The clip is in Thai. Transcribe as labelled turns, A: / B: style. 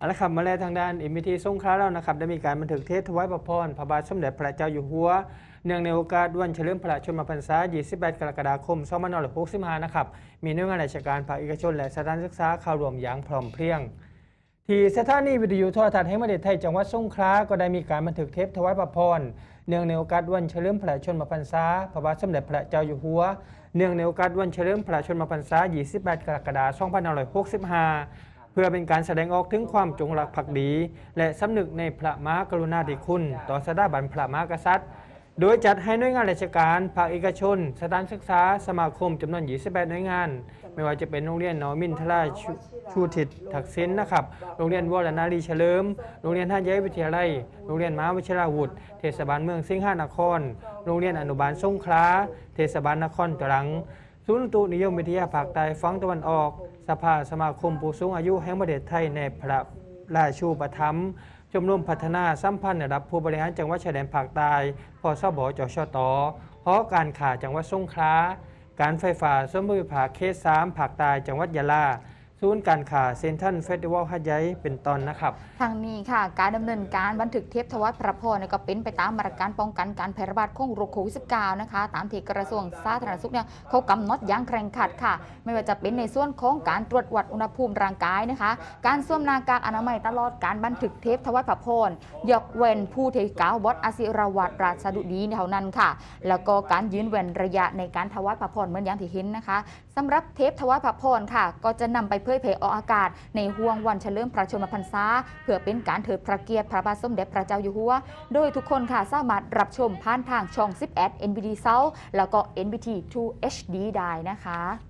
A: เอาละครับมาแล้วทางด้านอิมิทีสงขลาแล้วนะครับ ได้มีการบันทึกเทศถวายพระพรพระบาทสมเด็จพระเจ้าอยู่หัว เนื่องในโอกาสวันเฉลิมพระชนมพรรษา 28 กรกฎาคม 2565 นะครับ มีหน่วยงานราชการภาคเอกชน และสถานศึกษาเข้าร่วมอย่างพร้อมเพรียง ที่สถานีวิทยุโทรทัศน์แห่งประเทศไทยจังหวัดสงขลาก็ได้มีการบันทึกเทปถวายพระพรเนื่องในโอกาสวันเฉลิมพระชนมพรรษาพระบาทสมเด็จพระเจ้าอยู่หัว เนื่องในโอกาสวันเฉลิมพระชนมพรรษา 28 กรกฎาคม 2565 เพื่อเป็นการแสดงออกถึงความจงรักภักดี และสำนึกในพระมหากรุณาธิคุณ ต่อสถาบันพระมหากษัตริย์ โดยจัดให้หน่วยงานราชการ ภาคเอกชน สถานศึกษา สมาคมจำนวน 28 หน่วยงาน ไม่ว่าจะเป็นโรงเรียนนอมินทราชูชูทิศทักษิณนะครับ โรงเรียนวรนารีเฉลิม โรงเรียนท่าเย้วิทยาลัย โรงเรียนมหาวิทยาวุฒิเทศบาลเมืองสิงหนคร โรงเรียนอนุบาลสงขลา เทศบาลนครตรัง ศูนย์ตุนิยมวิทยาภาคใต้ฝั่งตะวันออก สภาสมาคมผู้สูงอายุแห่งประเทศไทยในพระราชูปถัมภ์ชมรมพัฒนาสัมพันธ์ระดับผู้บริหารจังหวัดชายแดนภาคใต้พสบจชตหอการข่าจังหวัดสงขลาการไฟฟ้าสมบูรณ์ภาคเขตสามภาคใต้จังหวัดยะลา ศูนย์การข่าเซนทรัลเฟสติวัลฮัดใหญ่เป็นต้นนะครับ
B: ทางนี้ค่ะ การดำเนินการบันทึกเทปถวายพระพรเนี่ยก็เป็นไปตามมาตรการป้องกันการแพร่ระบาดของโรคโควิด -19 นะคะ ตามที่กระทรวงสาธารณสุขเนี่ยเขากำหนดอย่างเคร่งครัดค่ะ ไม่ว่าจะเป็นในส่วนของการตรวจวัดอุณหภูมิร่างกายนะคะ การสวมหน้ากากอนามัยตลอดการบันทึกเทปถวายพระพรยกเว้นผู้ที่กล่าววัดอาศิรวัตรราชดุดีเท่านั้นค่ะ แล้วก็การยืนเว้นระยะในการถวายพระพรเหมือนอย่างที่เห็นนะคะสำหรับเทปถวายพระพรค่ะ ก็จะนำไปเยเผยออกอากาศ ในห่วงวันเฉลิมพระชนมพรรษา เพื่อเป็นการเถิดพระเกียรติพระบาทสมเด็จพระเจ้าอยู่หัว โดยทุกคนค่ะสามารถรับชมผ่านทางช่อง 11 NBD South แล้วก็ NBT 2 HD ได้นะคะ